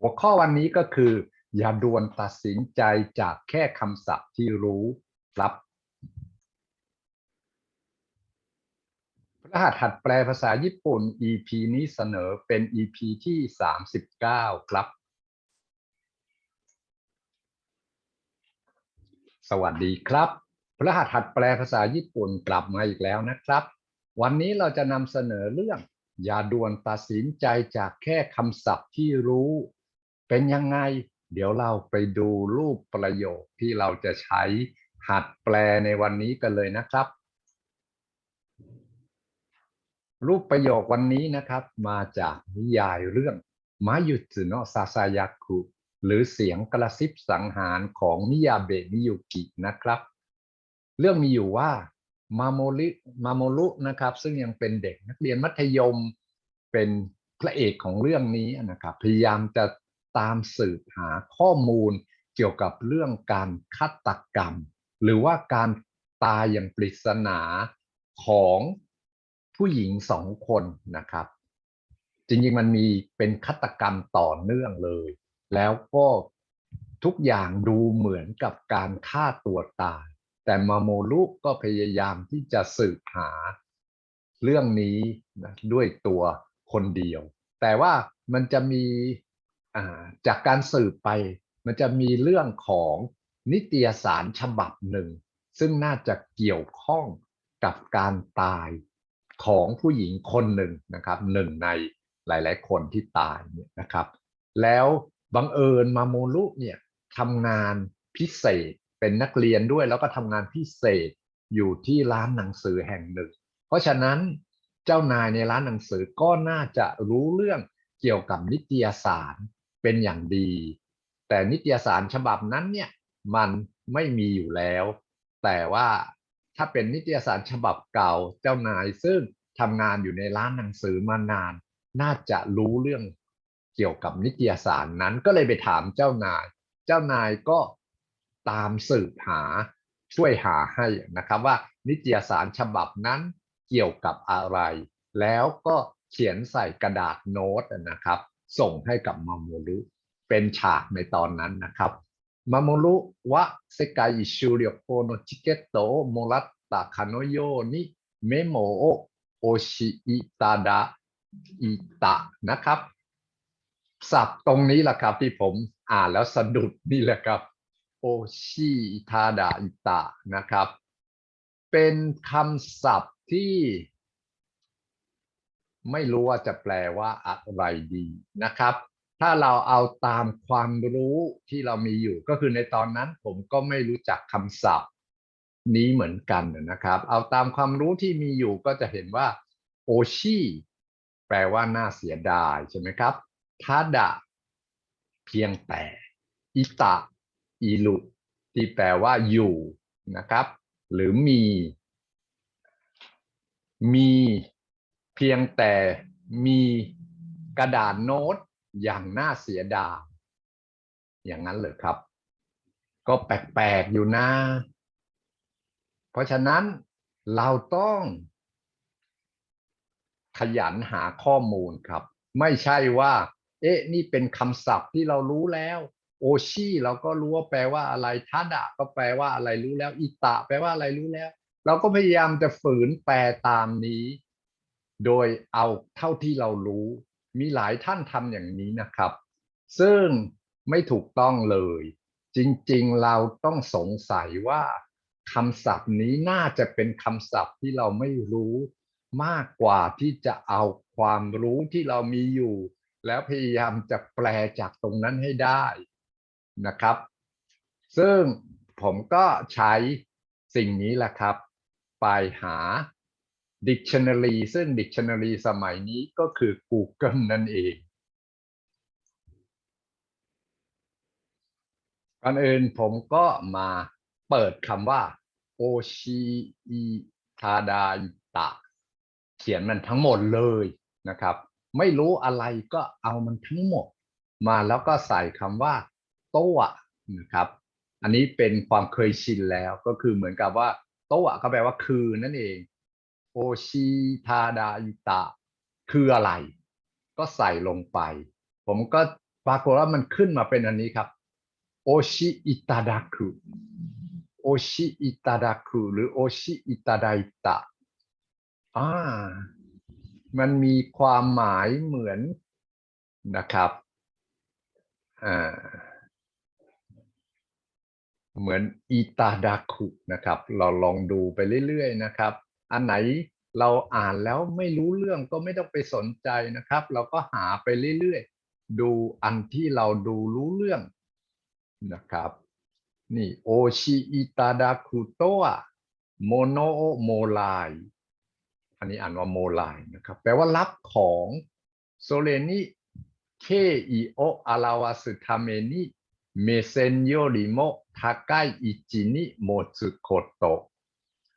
หัวข้อวันนี้ก็คือ อย่าด่วนตัดสินใจจากแค่คำศัพท์ที่รู้ครับพระหัสหัดแปลภาษาญี่ปุ่น EP นี้เสนอเป็น EP ที่ 39 ครับ สวัสดีครับพระหัสหัดแปลภาษาญี่ปุ่นกลับมาอีกแล้วนะครับ วันนี้เราจะนำเสนอเรื่องอย่าด่วนตัดสินใจจากแค่คำศัพท์ที่รู้ เป็นยังไง เดี๋ยวเราไปดูรูปประโยคที่เราจะใช้หัดแปลในวันนี้กันเลยนะครับ รูปประโยควันนี้นะครับ มาจากนิยายเรื่องมายุตสึโนะซาซายากุหรือเสียงกระซิบสังหารของมิยาเบะมิยุกินะครับ เรื่องมีอยู่ว่ามาโมริมาโมรุนะครับ ซึ่งยังเป็นเด็กนักเรียนมัธยมเป็นพระเอกของเรื่องนี้นะครับ พยายามจะ ตามสืบหาข้อมูลเกี่ยวกับเรื่องการฆาตกรรม หรือว่าการตายอย่างปริศนาของผู้หญิงสองคนนะครับ จริงๆมันมีเป็นฆาตกรรมต่อเนื่องเลย แล้วก็ทุกอย่างดูเหมือนกับการฆ่าตัวตาย แต่มาโมรุก็พยายามที่จะสืบหาเรื่องนี้นะด้วยตัวคนเดียว แต่ว่ามันจะมี จากการสืบไป มันจะมีเรื่องของนิตยสารฉบับหนึ่ง ซึ่งน่าจะเกี่ยวข้องกับการตายของผู้หญิงคนหนึ่งนะครับหนึ่งในหลาย ๆ คนที่ตายเนี่ยนะครับ แล้วบังเอิญมาโมรุเนี่ยทำงานพิเศษเป็นนักเรียนด้วยแล้วก็ทำงานพิเศษอยู่ที่ร้านหนังสือแห่งหนึ่ง เพราะฉะนั้นเจ้านายในร้านหนังสือก็น่าจะรู้เรื่องเกี่ยวกับนิตยสาร เป็นอย่างดี แต่นิตยสารฉบับนั้นเนี่ยมันไม่มีอยู่แล้ว แต่ว่าถ้าเป็นนิตยสารฉบับเก่าเจ้านายซึ่งทำงานอยู่ในร้านหนังสือมานาน น่าจะรู้เรื่องเกี่ยวกับนิตยสารนั้นก็เลยไปถามเจ้านาย เจ้านายก็ตามสืบหาช่วยหาให้นะครับว่านิตยสารฉบับนั้นเกี่ยวกับอะไร แล้วก็เขียนใส่กระดาษโน้ตนะครับ ส่งให้กับมาโมรุเป็นฉากในตอนนั้นนะครับมาโมรุวะเซกายิชูเรียโกโนจิเกโตโมรัตตะคานโยนิเมโมโอโอชิอิตาดะอิตะนะครับศัพท์ตรงนี้แหละครับที่ผมอ่านแล้วสะดุดนี่แหละครับโอชิอิตาดะอิตะนะครับ เป็นคำศัพท์ที่ ไม่รู้ว่าจะแปลว่าอะไรดีนะครับ ถ้าเราเอาตามความรู้ที่เรามีอยู่ ก็คือในตอนนั้นผมก็ไม่รู้จักคำศัพท์ นี้เหมือนกันนะครับ เอาตามความรู้ที่มีอยู่ก็จะเห็นว่าโอชิแปลว่าน่าเสียดายใช่ไหมครับทาดะเพียงแต่อิตะอีลุที่แปลว่าอยู่นะครับ หรือมี มี เพียงแต่มีกระดาษโน้ตอย่างน่าเสียดายอย่างนั้นเลยครับ ก็แปลกๆอยู่นะ เพราะฉะนั้นเราต้องขยันหาข้อมูลครับ ไม่ใช่ว่า เอ๊ะ นี่เป็นคำศัพท์ที่เรารู้แล้ว โอชิเราก็รู้ว่าแปลว่าอะไรทัดะก็แปลว่าอะไรรู้แล้วอิตะ แปลว่าอะไรรู้แล้ว เราก็พยายามจะฝืนแปลตามนี้ โดยเอาเท่าที่เรารู้ มีหลายท่านทำอย่างนี้นะครับ ซึ่งไม่ถูกต้องเลย จริงๆเราต้องสงสัยว่าคำศัพท์นี้น่าจะเป็นคำศัพท์ที่เราไม่รู้มากกว่าที่จะเอาความรู้ที่เรามีอยู่ แล้วพยายามจะแปลจากตรงนั้นให้ได้นะครับ ซึ่งผมก็ใช้สิ่งนี้แหละครับ ไปหา dictionary ซึ่ง dictionary สมัยนี้ก็คือ Google นั่นเองก่อนอื่นผมก็มาเปิดคำว่าโอชิอิทาดาตะ เขียนมันทั้งหมดเลยนะครับ ไม่รู้อะไรก็เอามันทั้งหมด มาแล้วก็ใส่คำว่าโตะนะครับ อันนี้เป็นความเคยชินแล้วก็คือเหมือนกับว่าโตะก็แปลว่าคือนั่นเอง โอชิทาดาอิตะ คืออะไร ก็ใส่ลงไป ผมก็ปรากฏว่ามันขึ้นมาเป็นอันนี้ครับ โอชิอิตาดาคุโอชิอิตาดาคุหรือโอชิอิตาไดตะอ่ามันมีความหมายเหมือนนะครับอ่าเหมือนอิตาดาคุนะครับ เราลองดูไปเรื่อยๆนะครับ อันไหนเราอ่านแล้วไม่รู้เรื่องก็ไม่ต้องไปสนใจนะครับ เราก็หาไปเรื่อยๆ ดูอันที่เราดูรู้เรื่องนะครับ นี่โอชิอิตาดาคุโตะโมโนโมไลอันนี้อ่านว่าโมไลนะครับ แปลว่ารับของโซเลนิเคอิโออาราวาสึทาเมนิเมเซนโยริโมทาไกอิจินิโมสึโคโต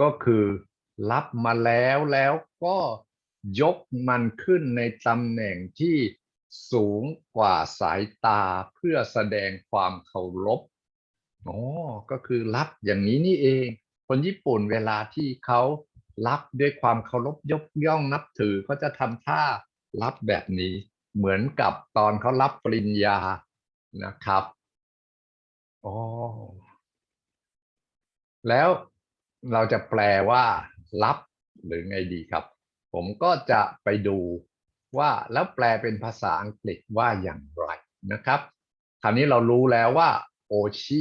ก็คือ รับมาแล้วแล้วก็ยกมันขึ้นในตำแหน่งที่สูงกว่าสายตาเพื่อแสดงความเคารพอ๋อก็คือรับอย่างนี้นี่เอง คนญี่ปุ่นเวลาที่เขารับด้วยความเคารพยกย่องนับถือเขาจะทำท่ารับแบบนี้ เหมือนกับตอนเขารับปริญญานะครับอ๋อแล้วเราจะแปลว่า รับหรือไงดีครับ ผมก็จะไปดูว่าแล้วแปลเป็นภาษาอังกฤษว่าอย่างไรนะครับ คราวนี้เรารู้แล้วว่าโอชิ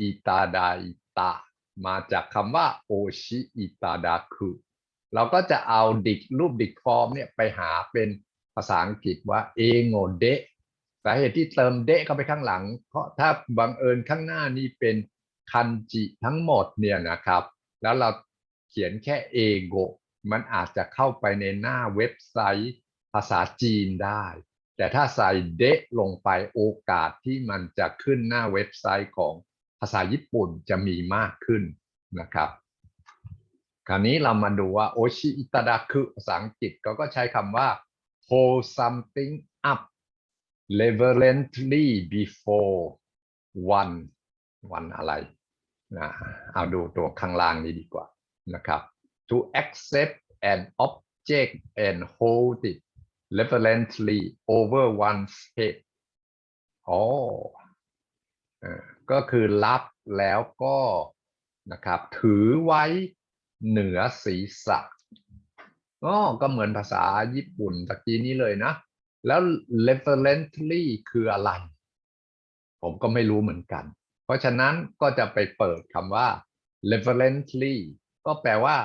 อิตาดาอิตะมาจากคำว่าโอชิอิตาดาคุเราก็จะเอาดิกรูปดิกฟอร์มเนี่ยไปหาเป็นภาษาอังกฤษว่าเอโงเดะสาเหตุที่เติมเดะเข้าไปข้างหลัง เพราะถ้าบังเอิญข้างหน้านี่เป็นคันจิทั้งหมดเนี่ยนะครับ แล้วเรา เขียนแค่เอโกมันอาจจะเข้าไปในหน้าเว็บไซต์ภาษาจีนได้ แต่ถ้าใส่เดะลงไปโอกาสที่มันจะขึ้นหน้าเว็บไซต์ของภาษาญี่ปุ่นจะมีมากขึ้นนะครับ คราวนี้เรามาดูว่าโอชิอิตาดาคือภาษาอังกฤษเขาก็ใช้คำว่า hold something up reverently before one one อะไรนะเอาดูตัวข้างล่างนี้ดีกว่า นะครับ to accept an object and hold it reverently over one's head อ๋อก็คือรับแล้วก็นะครับ ถือไว้เหนือศีรษะอ๋อก็เหมือนภาษาญี่ปุ่นตะกี้นี้เลยนะ แล้ว reverently คืออะไร ผมก็ไม่รู้เหมือนกัน เพราะฉะนั้นก็จะไปเปิดคำว่า reverently ก็แปลว่า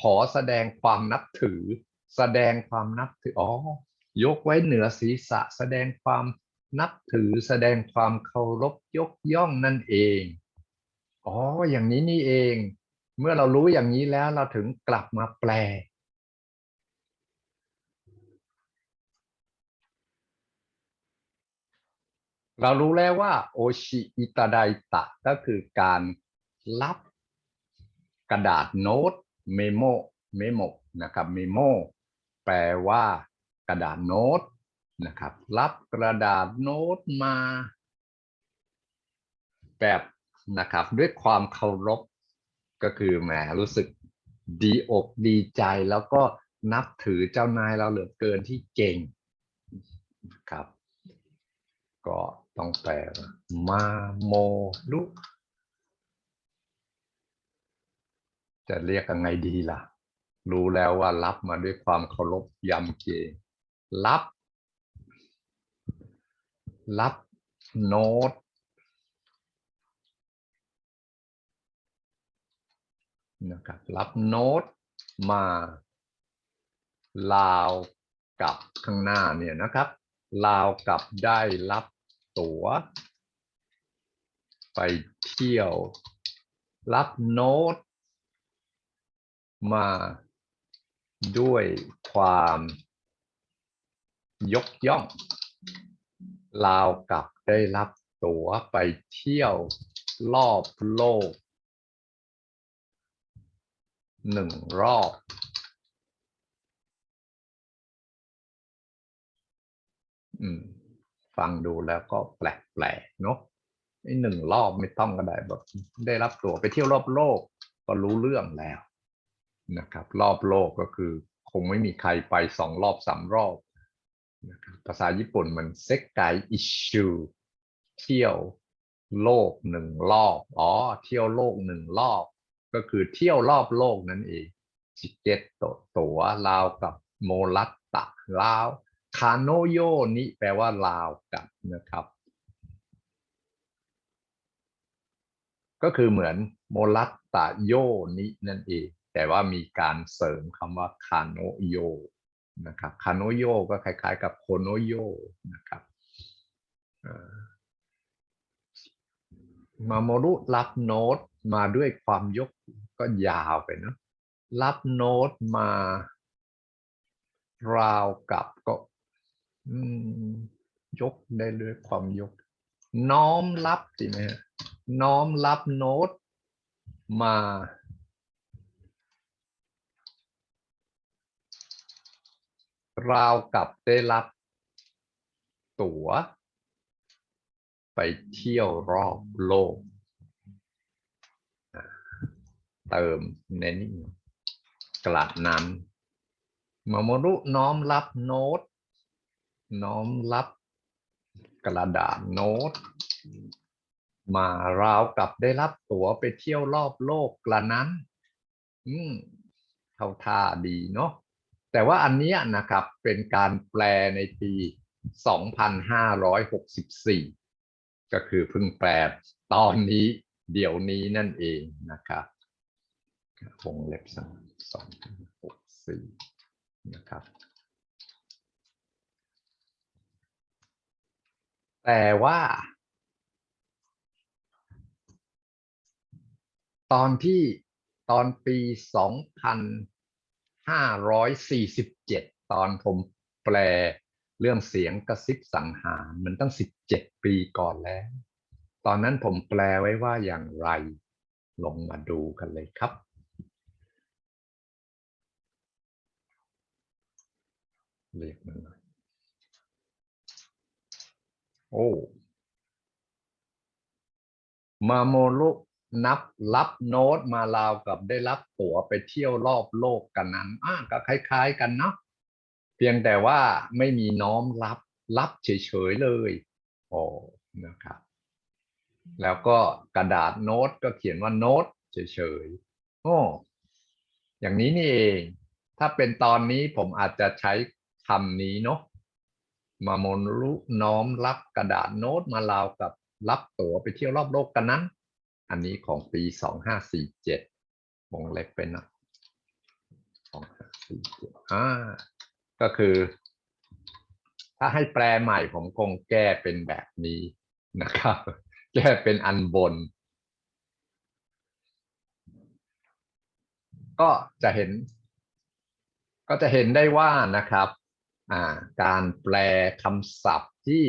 ขอแสดงความนับถือ แสดงความนับถืออ๋อยกไว้เหนือศีรษะ แสดงความนับถือ แสดงความเคารพยกย่องนั่นเองอ๋ออย่างนี้นี่เอง เมื่อเรารู้อย่างนี้แล้วเราถึงกลับมาแปลเรารู้แล้วว่าโอชิอิตาไดตะก็คือการรับ กระดาษโน้ตเมโมเมโมนะครับเมโมแปลว่ากระดาษโน้ตนะครับรับกระดาษโน้ตมา แบบนะครับด้วยความเคารพก็คือแหมรู้สึกดีอกดีใจแล้วก็นับถือเจ้านายเราเหลือเกินที่เก่งนะครับ ก็ต้องแปลมาโมลุ จะเรียกยังไงดีล่ะ รู้แล้วว่ารับมาด้วยความเคารพยำเกรงรับ รับโน้ตนะครับรับโน้ตมาลาวกับข้างหน้าเนี่ยนะครับ ลาวกับได้รับตั๋ว ไปเที่ยว รับโน้ต มาด้วยความยกย่องลาวกับได้รับตั๋วไปเที่ยวรอบโลกหนึ่งรอบ ฟังดูแล้วก็แปลกๆเนาะไอ้หนึ่งรอบไม่ต้องก็ได้แบบได้รับตั๋วไปเที่ยวรอบโลกก็รู้เรื่องแล้ว นะครับ รอบโลกก็คือคงไม่มีใครไปสองรอบสามรอบนะครับภาษาญี่ปุ่นมันเซกไกอิชูเที่ยวโลกหนึ่งรอบ อ๋อ เที่ยวโลกหนึ่งรอบ ก็คือเที่ยวรอบโลกนั่นเองจิเกตโตตัวลาวกับโมรัตตะลาวคาโนโยนิแปลว่าลาวกับนะครับ ก็คือเหมือนโมรัตตะโยนินั่นเอง แต่ว่ามีการเสริมคำว่าคาโนโยนะครับคาโนโยก็คล้ายๆ กับโคโนโยนะครับมาโมรุรับโน้ตมาด้วยความยกก็ยาวไปเนอะรับโน้ตมาราวกับก็ยกได้ด้วยความยก น้อมรับสินะน้อมรับโน้ตมา ราวกับได้รับ ตั๋ว ไปเที่ยวรอบโลก เติมเน้นกระน้ำมาโมรุน้อมรับโน้ต น้อมรับกระดาษโน้ต มาราวกับได้รับตั๋วไปเที่ยวรอบโลกกระนั้น อืมเข้าท่าดีเนาะ แต่ว่าอันนี้นะครับเป็นการแปลในปี 2564 ก็คือเพิ่งแปลตอนนี้เดี๋ยวนี้นั่นเองนะครับวงเล็บสองสองหกสี่นะครับ แต่ว่า ตอนที่ตอนปี 2547 ตอนผมแปลเรื่องเสียงกระซิบสังหารมันตั้ง 17 ปีก่อนแล้ว ตอนนั้นผมแปลไว้ว่าอย่างไร ลงมาดูกันเลยครับ เรียกมันหน่อยโอ้ มาโมรุ นับรับโน้ตมาลาวกับได้รับตั๋วไปเที่ยวรอบโลกกันนั้นอ่าก็คล้าย ๆกันเนาะเพียงแต่ว่าไม่มีน้อมรับรับเฉยๆเลยโอ้นะครับ แล้วก็กระดาษโน้ตก็เขียนว่าโน้ตเฉยๆโอ้อย่างนี้นี่เอง ถ้าเป็นตอนนี้ผมอาจจะใช้คำนี้เนาะมาโมรุน้อมรับกระดาษโน้ตมาลาวกับรับตั๋วไปเที่ยวรอบโลกกันนั้น อันนี้ของปีสองห้าสี่เจ็ดวงเล็บเป็นนะสองห้าสี่เจ็ดอ่าก็คือ ถ้าให้แปลใหม่ผมคงแก้เป็นแบบนี้นะครับ แก้เป็นอันบน ก็จะเห็น ก็จะเห็นได้ว่านะครับอ่าการแปลคำศัพท์ที่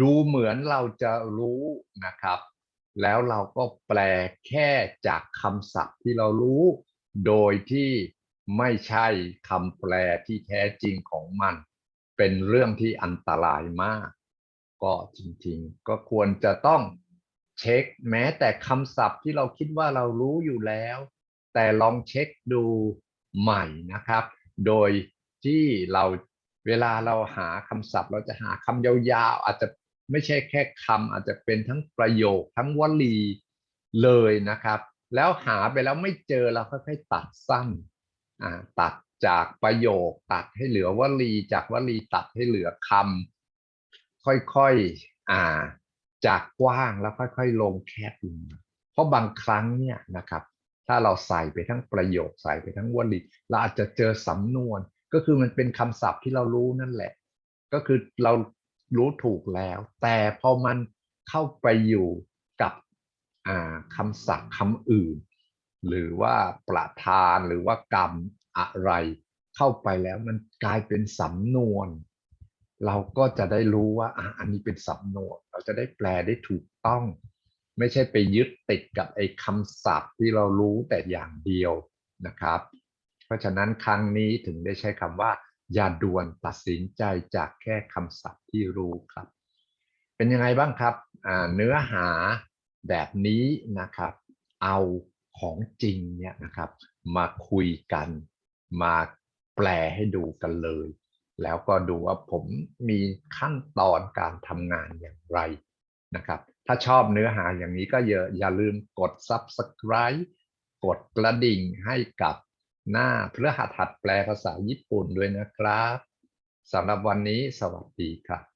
ดูเหมือนเราจะรู้นะครับ แล้วเราก็แปลแค่จากคำศัพท์ที่เรารู้ โดยที่ไม่ใช่คำแปลที่แท้จริงของมัน เป็นเรื่องที่อันตรายมาก ก็จริงๆ ก็ควรจะต้องเช็คแม้แต่คำศัพท์ที่เราคิดว่าเรารู้อยู่แล้ว แต่ลองเช็คดูใหม่นะครับ โดยที่เราเวลาเราหาคำศัพท์ เราจะหาคำยาวๆ อาจจะ ไม่ใช่แค่คำอาจจะเป็นทั้งประโยคทั้งวลีเลยนะครับ แล้วหาไปแล้วไม่เจอเราค่อยๆตัดสั้นตัดจากประโยคตัดให้เหลือวลีจากวลีตัดให้เหลือคำค่อยๆอ่าจากกว้างแล้วค่อยๆลงแคบลงเพราะบางครั้งเนี่ยนะครับ ถ้าเราใส่ไปทั้งประโยคใส่ไปทั้งวลีเราอาจจะเจอสำนวน ก็คือมันเป็นคำศัพท์ที่เรารู้นั่นแหละ ก็คือเรา รู้ถูกแล้ว แต่พอมันเข้าไปอยู่กับคำศัพท์คำอื่น หรือว่าประธานหรือว่ากรรมอะไร เข้าไปแล้วมันกลายเป็นสำนวน เราก็จะได้รู้ว่าอะอันนี้เป็นสำนวน เราจะได้แปลได้ถูกต้อง ไม่ใช่ไปยึดติดกับไอ้คำศัพท์ที่เรารู้แต่อย่างเดียวนะครับ เพราะฉะนั้นครั้งนี้ถึงได้ใช้คำว่า อย่าด่วนตัดสินใจจากแค่คำศัพท์ที่รู้ครับ เป็นยังไงบ้างครับเนื้อหาแบบนี้นะครับ เอาของจริงเนี่ยนะครับ มาคุยกัน มาแปลให้ดูกันเลย แล้วก็ดูว่าผมมีขั้นตอนการทำงานอย่างไรนะครับ ถ้าชอบเนื้อหาอย่างนี้ก็อย่าอย่าลืมกด subscribe กดกระดิ่งให้กับ หน้าเพื่อหัดหัดแปลภาษาญี่ปุ่นด้วยนะครับสำหรับวันนี้สวัสดีครับ